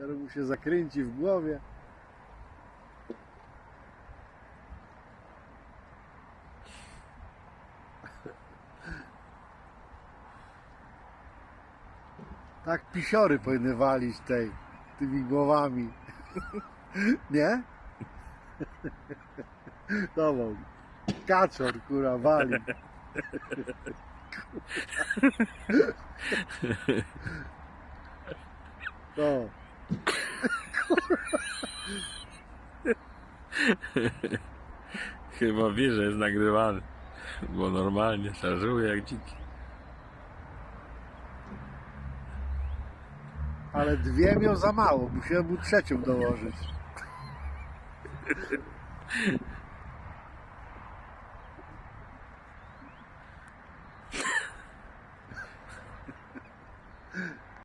Teraz mu się zakręci w głowie. Tak pisiory powinny walić tej, tymi głowami. Nie? Dobra. Kaczor, kurwa, wali. To. Chyba wie, że jest nagrywany. Bo normalnie szarżuje jak dziki. Ale dwie miał za mało, musiałem mu trzecią dołożyć.